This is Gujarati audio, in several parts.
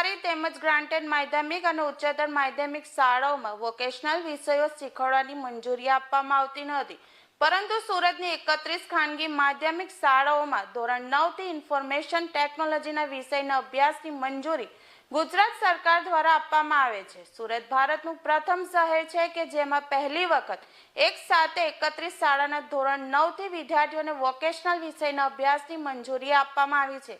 ગ્રાન્ટેડ માધ્યમિક અને ઉચ્ચતર માધ્યમિક શાળાઓમાં વોકેશનલ વિષયો શીખવવાની મંજૂરી આપવામાં આવતી નહોતી પરંતુ સુરતની એકત્રીસ ખાનગી માધ્યમિક શાળાઓમાં ધોરણ નવથી ઇન્ફોર્મેશન ટેકનોલોજીના વિષયના અભ્યાસની મંજૂરી ગુજરાત સરકાર દ્વારા આપવામાં આવે છે. સુરત ભારતનું પ્રથમ શહેર છે કે જેમાં પહેલી વખત એક સાથે એકત્રીસ શાળાના ધોરણ નવથી વિદ્યાર્થીઓને વોકેશનલ વિષયના અભ્યાસની મંજૂરી આપવામાં આવી છે.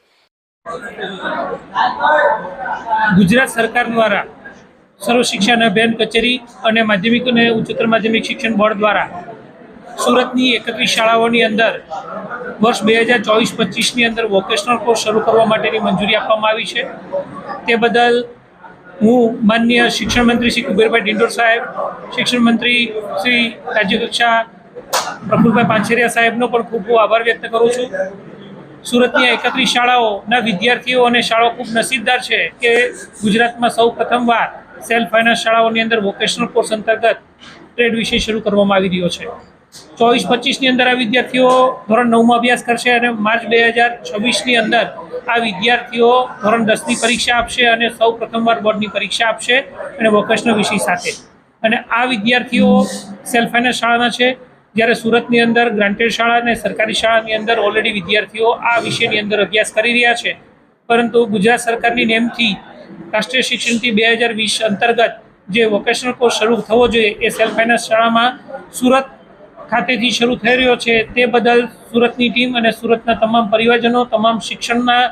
ગુજરાત સરકાર દ્વારા સર્વ શિક્ષણ અભિયાન કચેરી અને માધ્યમિક અને ઉચ્ચતર માધ્યમિક શિક્ષણ બોર્ડ દ્વારા સુરતની એકત્રીસ શાળાઓની અંદર વર્ષ બે હજાર ચોવીસ પચીસની અંદર વોકેશનલ કોર્સ શરૂ કરવા માટેની મંજૂરી આપવામાં આવી છે. તે બદલ હું માનનીય શિક્ષણ મંત્રી શ્રી કુબેરભાઈ ડિંડોર સાહેબ, શિક્ષણ મંત્રી શ્રી રાજ્યકક્ષા પ્રફુલભાઈ પાંછેરિયા સાહેબનો પણ ખૂબ ખૂબ આભાર વ્યક્ત કરું છું. સુરતની એકત્રીસ શાળાઓના વિદ્યાર્થીઓ અને શાળાઓ ખૂબ નસીબદાર છે કે ગુજરાતમાં સૌ પ્રથમવાર સેલ્ફ ફાઇનાન્સ શાળાઓની અંદર વોકેશનલ કોર્સ અંતર્ગત ટ્રેડ વિષય શરૂ કરવામાં આવી રહ્યો છે. ચોવીસ પચીસની અંદર આ વિદ્યાર્થીઓ ધોરણ નવમાં અભ્યાસ કરશે અને માર્ચ બે હજાર છવ્વીસની અંદર આ વિદ્યાર્થીઓ ધોરણ દસની પરીક્ષા આપશે અને સૌ પ્રથમવાર બોર્ડની પરીક્ષા આપશે અને વોકેશનલ વિષય સાથે. અને આ વિદ્યાર્થીઓ સેલ્ફ ફાઇનાન્સ શાળાના છે. જ્યારે સુરતની અંદર ગ્રાન્ટેડ શાળા અને સરકારી શાળાની અંદર ઓલરેડી વિદ્યાર્થીઓ આ વિષયની અંદર અભ્યાસ કરી રહ્યા છે. પરંતુ ગુજરાત સરકારની નેમથી રાષ્ટ્રીય શિક્ષણથી બે હજાર વીસ અંતર્ગત જે વોકેશનલ કોર્સ શરૂ થવો જોઈએ એ સેલ્ફ ફાઇનાન્સ શાળામાં સુરત ખાતેથી શરૂ થઈ રહ્યો છે. તે બદલ સુરતની ટીમ અને સુરતના તમામ પરિવારજનો, તમામ શિક્ષણના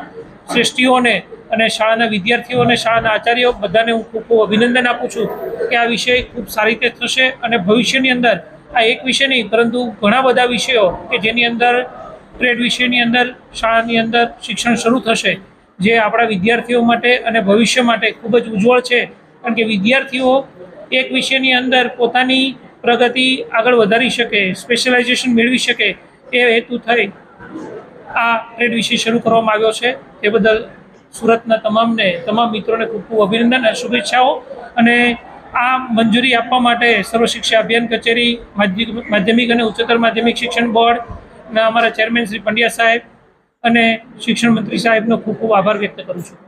શ્રેષ્ઠીઓને અને શાળાના વિદ્યાર્થીઓ અને શાળાના આચાર્યો બધાને હું ખૂબ ખૂબ અભિનંદન આપું છું કે આ વિષય ખૂબ સારી રીતે થશે અને ભવિષ્યની અંદર આ એક વિષય નહીં, પરંતુ ઘણા બધા વિષયો કે જેની અંદર ટ્રેડ વિષયની અંદર, શાળાની અંદર શિક્ષણ શરૂ થશે, જે આપણા વિદ્યાર્થીઓ માટે અને ભવિષ્ય માટે ખૂબ જ ઉજ્જવળ છે. કારણ કે વિદ્યાર્થીઓ એક વિષયની અંદર પોતાની પ્રગતિ આગળ વધારી શકે સ્પેશિયલાઇઝેશન મેળવી શકે એ હેતુ થઈ આ ટ્રેડ વિષય શરૂ કરવામાં આવ્યો છે. તે બદલ સુરતના તમામને, તમામ મિત્રોને ખૂબ ખૂબ અભિનંદન અને શુભેચ્છાઓ. અને આ મંજૂરી આપવા માટે સર્વ શિક્ષા અભિયાન કચેરી, માધ્યમિક અને ઉચ્ચતર માધ્યમિક શિક્ષણ બોર્ડ અમારા ચેરમેન શ્રી પંડ્યા સાહેબ અને શિક્ષણ મંત્રી સાહેબનો ખૂબ ખૂબ આભાર વ્યક્ત કરું છું.